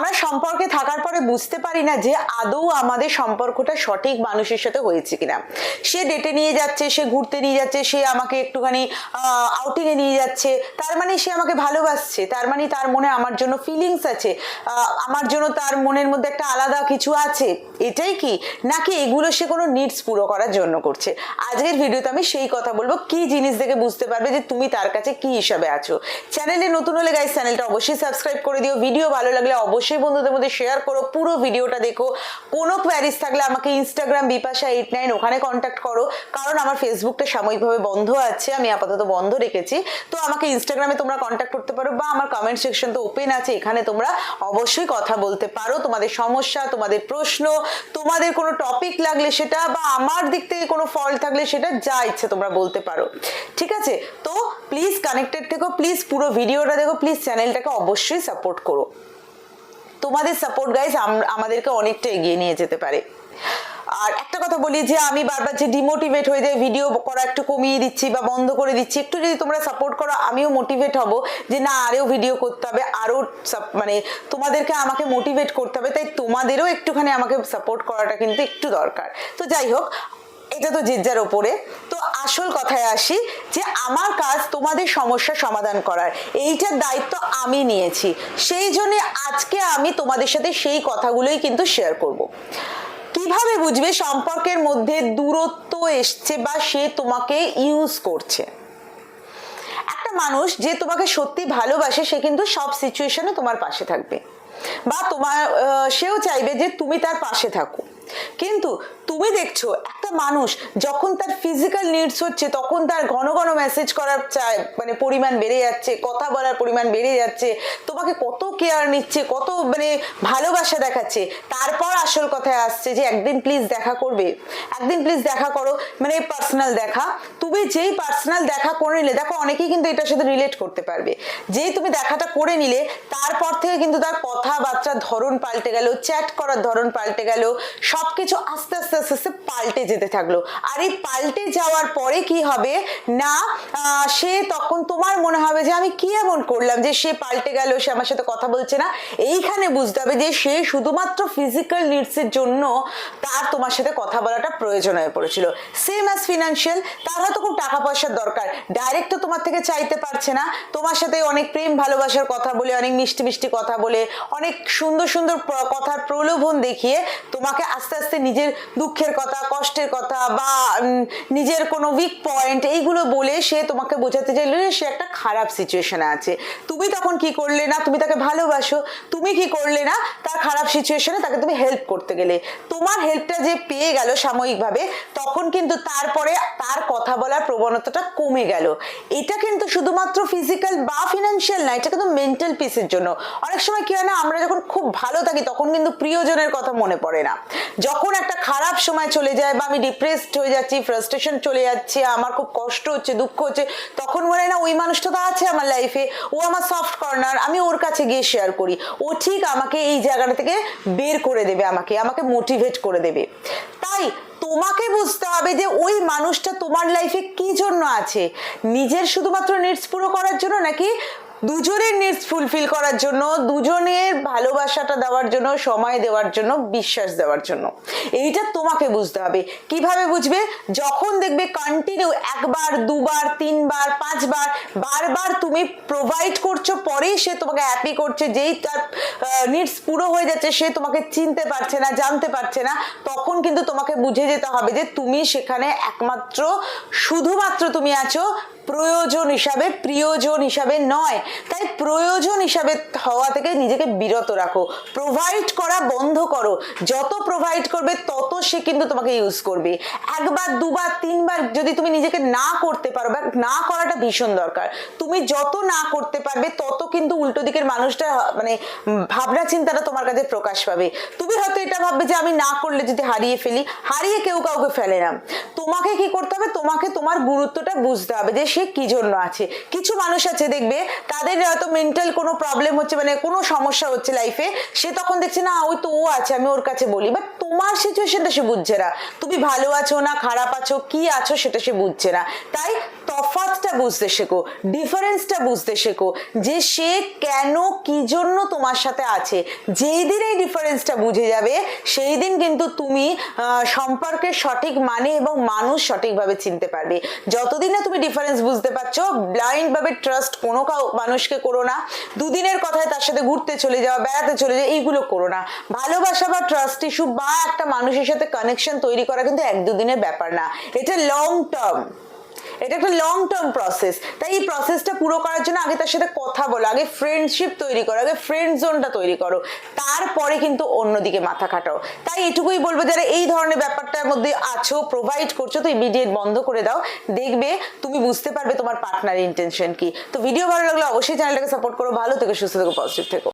আমরা সম্পর্কে থাকার পরে বুঝতে পারি না যে আদৌ আমাদের সম্পর্কটা সঠিক মানুষের সাথে হয়েছে কিনা। সে ডেটে নিয়ে যাচ্ছে, সে ঘুরতে নিয়ে যাচ্ছে, সে আমাকে একটুখানি আউটিংয়ে নিয়ে যাচ্ছে, তার মানে সে আমাকে ভালোবাসছে, তার মানে তার মনে আমার জন্য ফিলিংস আছে আমার জন্য তার মনের মধ্যে একটা আলাদা কিছু আছে, এটাই কি? নাকি এগুলো সে কোনো নিডস পুরো করার জন্য করছে? আজকের ভিডিওতে আমি সেই কথা বলব, কি জিনিস দেখে বুঝতে পারবে যে তুমি তার কাছে কি হিসাবে আছো? চ্যানেলে নতুন হলে গাইস চ্যানেলটা অবশ্যই সাবস্ক্রাইব করে দিও ভিডিও ভালো লাগলে অবশ্যই বন্ধুদের মধ্যে শেয়ার করো, পুরো ভিডিওটা দেখো। কোনো কোয়ারিজ থাকলে আমাকে ইনস্টাগ্রাম বিপাশা এইট নাইন ওখানে কন্ট্যাক্ট করো। কারণ আমার ফেসবুকটা সাময়িকভাবে বন্ধ আছে, আমি আপাতত বন্ধ রেখেছি। তো আমাকে ইনস্টাগ্রামে তোমরা কন্ট্যাক্ট করতে পারো বা আমার কমেন্ট সেকশন তো ওপেন আছে, এখানে তোমরা অবশ্যই কথা বলতে পারো। তোমাদের সমস্যা, তোমাদের প্রশ্ন, তোমাদের কোনো টপিক লাগলে সেটা বা আমার দিক থেকে কোনো ফল্ট থাকলে সেটা যা ইচ্ছে তোমরা বলতে পারো। ঠিক আছে? তো প্লিজ কানেক্টেড থেকো প্লিজ পুরো ভিডিওটা দেখো প্লিজ চ্যানেলটাকে অবশ্যই সাপোর্ট করো। তোমাদের সাপোর্ট গাইজ আমাদেরকে অনেকটা এগিয়ে নিয়ে যেতে পারে। আর একটা কথা বলি যে, আমি বারবার যে ডিমোটিভেট হয়ে যাই ভিডিও করা একটু কমিয়ে দিচ্ছি বা বন্ধ করে দিচ্ছি, একটু যদি তোমরা সাপোর্ট করো, আমিও মোটিভেট হব যে না, আরও ভিডিও করতে হবে, আরও মানে তোমাদেরকে আমাকে মোটিভেট করতে হবে, তাই তোমাদেরও একটুখানি আমাকে সাপোর্ট করাটা কিন্তু একটু দরকার। তো যাই হোক এটা তো যার ওপরে। তো আসল কথায় আসি যে আমার কাজ তোমাদের সমস্যা সমাধান করার। এইটার দায়িত্ব আমি নিয়েছি। সেই জন্য আজকে আমি তোমাদের সাথে সেই কথাগুলোই কিন্তু শেয়ার করব। কীভাবে বুঝবে সম্পর্কের মধ্যে দূরত্ব এসছে বা সে তোমাকে ইউজ করছে? একটা মানুষ যে তোমাকে সত্যি ভালোবাসে, সে কিন্তু সব সিচুয়েশনে তোমার পাশে থাকবে। বা তোমার সেও চাইবে যে তুমি তার পাশে থাকো। কিন্তু তুমি দেখছ, একটা মানুষ যখন তার ফিজিক্যাল নিডস হচ্ছে, তখন তার ঘন ঘন মেসেজ করার চায় মানে পরিমাণ বেড়ে যাচ্ছে, কথা বলার পরিমাণ বেড়ে যাচ্ছে, তোমাকে কত কেয়ার নিচ্ছে, কত মানে ভালোবাসা দেখাচ্ছে, তারপর আসল কথায় আসছে যে একদিন প্লিজ দেখা করবে, একদিন প্লিজ দেখা করো মানে পার্সোনাল দেখা, তুমি যেই পার্সোনাল দেখা করে নিলে, দেখো অনেকেই কিন্তু এটার সাথে রিলেট করতে পারবে যেই তুমি দেখাটা করে নিলে, তারপর থেকে কিন্তু তার কথাবার্তার ধরন পাল্টে গেল চ্যাট করার ধরন পাল্টে গেল সবকিছু আস্তে আস্তে আস্তে আস্তে পাল্টে যেতে থাকল। আর এই পাল্টে যাওয়ার পরে কি হবে? না সে তখন তোমার মনে হবে যে আমি কি এমন করলাম যে সে পাল্টে গেল, সে আমার সাথে কথা বলছে না। এইখানে বুঝতে হবে যে সে শুধুমাত্র ফিজিক্যাল নিডসের জন্য তার তোমার সাথে কথা বলাটা প্রয়োজন হয়ে পড়েছিল। সেম অ্যাজ ফিনান্সিয়াল তার হয়তো খুব টাকা পয়সার দরকার। ডাইরেক্ট তো তোমার থেকে চাইতে পারছে না। তোমার সাথে অনেক প্রেম, ভালোবাসার কথা বলে, অনেক মিষ্টি মিষ্টি কথা বলে, অনেক সুন্দর সুন্দর কথার প্রলোভন দেখিয়ে তোমাকে আস্তে আস্তে নিজের দুঃখের কথা, কষ্টের কথা বা নিজের কোনো উইক পয়েন্ট এইগুলো বলে সে তোমাকে বোঝাতে চাইলে যে সে একটা খারাপ সিচুয়েশনে আছে। তুমি তখন কি করলে না? তুমি তাকে ভালোবাসো। তুমি কি করলে না? তার খারাপ সিচুয়েশনে তাকে তুমি হেল্প করতে গেলে। তোমার হেল্পটা যে পেয়ে গেল সাময়িকভাবে, তখন কিন্তু তারপরে তার কথা বলার প্রবণতাটা কমে গেল। এটা কিন্তু শুধুমাত্র ফিজিক্যাল বা ফিনান্সিয়াল না, এটা কিন্তু মেন্টাল পিসের জন্য। অনেক সময় কি হয় না, আমরা যখন খুব ভালো থাকি, তখন কিন্তু প্রিয়জনের কথা মনে পড়ে না। যখন একটা খারাপ সময় চলে যায় বা আমি ডিপ্রেসড হয়ে যাচ্ছি ফ্রাস্ট্রেশন চলে যাচ্ছে, আমার খুব কষ্ট হচ্ছে, দুঃখ হচ্ছে, তখন মনে হয় না ওই মানুষটা তো আছে আমার লাইফে ও আমার সফট কর্নার আমি ওর কাছে গিয়ে শেয়ার করি। ও ঠিক আমাকে এই জায়গাটা থেকে বের করে দেবে আমাকে আমাকে মোটিভেট করে দেবে। তাই তোমাকে বুঝতে হবে যে ওই মানুষটা তোমার লাইফে কি জন্য আছে? নিজের শুধুমাত্র নিডস পুরো করার জন্য নাকি দুজনের নিডস ফুলফিল করার জন্য, দুজনের ভালোবাসাটা দেওয়ার জন্য, সময় দেওয়ার জন্য, বিশ্বাস দেওয়ার জন্য। এইটা তোমাকে বুঝতে হবে। কীভাবে বুঝবে? যখন দেখবে কন্টিনিউ একবার, দুবার, তিনবার, পাঁচবার, বারবার তুমি প্রোভাইড করছ, পরেই সে তোমাকে হ্যাপি করছে, যেই তার নিডস পুরো হয়ে যাচ্ছে, সে তোমাকে চিনতে পারছে না, জানতে পারছে না, তখন কিন্তু তোমাকে বুঝে যেতে হবে যে তুমি সেখানে একমাত্র, শুধুমাত্র তুমি আছো, প্রয়োজন হিসাবে, প্রিয়জন হিসাবে নয়। তাই প্রয়োজন হিসাবে হওয়া থেকে নিজেকে বিরত রাখো। প্রোভাইড করা বন্ধ করো। যত প্রোভাইড করবে, তত সে কিন্তু তোমাকে ইউজ করবে। একবার, দুবার, তিনবার যদি তুমি নিজেকে না করতে পারো বা না করাটা ভীষণ দরকার, তুমি যত না করতে পারবে, তত কিন্তু উল্টো দিকের মানুষটা মানে ভাবনা চিন্তাটা তোমার কাছে প্রকাশ পাবে। তুমি হয়তো এটা ভাববে যে আমি না করলে যদি হারিয়ে ফেলি, হারিয়ে কেউ কাউকে ফেলে না। তোমাকে কি করতে হবে? তোমাকে তোমার গুরুত্বটা বুঝতে হবে যে সে কি জন্য আছে। কিছু মানুষ আছে দেখবে তাদের হয়তো মেন্টাল কোনো প্রবলেম হচ্ছে মানে কোনো সমস্যা হচ্ছে লাইফে সে তখন দেখছে, না, ওই তো ও আছে, আমি ওর কাছে বলি। বাট তোমার সিচুয়েশনটা সে বুঝছে না। তুমি ভালো আছো না, খারাপ আছো, কি আছো সেটা সে বুঝছে না। তাই তফাৎটা বুঝতে শেখো ডিফারেন্সটা বুঝতে শেখো, যে সে কেন, কি জন্য তোমার সাথে আছে। যেই দিন এই ডিফারেন্সটা বুঝে যাবে, সেই দিন কিন্তু তুমি সম্পর্কের সঠিক মানে এবং মানুষ সঠিকভাবে চিনতে পারবে। যতদিন না তুমি ডিফারেন্স বুঝতে পারছ ব্লাইন্ড ভাবে ট্রাস্ট কোনো কাউ মানুষকে করো না। দুদিনের কথায় তার সাথে ঘুরতে চলে যাওয়া, বেড়াতে চলে যাওয়া, এইগুলো করো না। ভালোবাসা বা ট্রাস্ট ইস্যু বা একটা মানুষের সাথে কানেকশন তৈরি করা কিন্তু এক দুদিনের ব্যাপার না। এটা লং টার্ম এটা একটা লং টার্ম প্রসেস তাই এই প্রসেসটা পুরো করার জন্য আগে তার সাথে কথা বলো, আগে ফ্রেন্ডশিপ তৈরি করো, আগে ফ্রেন্ড জোনটা তৈরি করো। তারপরে কিন্তু অন্যদিকে মাথা খাটাও। তাই এটুকুই বলব, যারা এই ধরনের ব্যাপারটার মধ্যে আছো প্রোভাইড করছ, তো ইমিডিয়েট বন্ধ করে দাও। দেখবে তুমি বুঝতে পারবে তোমার পার্টনার ইন্টেনশন কি। তো ভিডিও ভালো লাগলে অবশ্যই চ্যানেলটাকে সাপোর্ট করো, ভালো থেকে, সুস্থ থেকো পজিটিভ থেকো।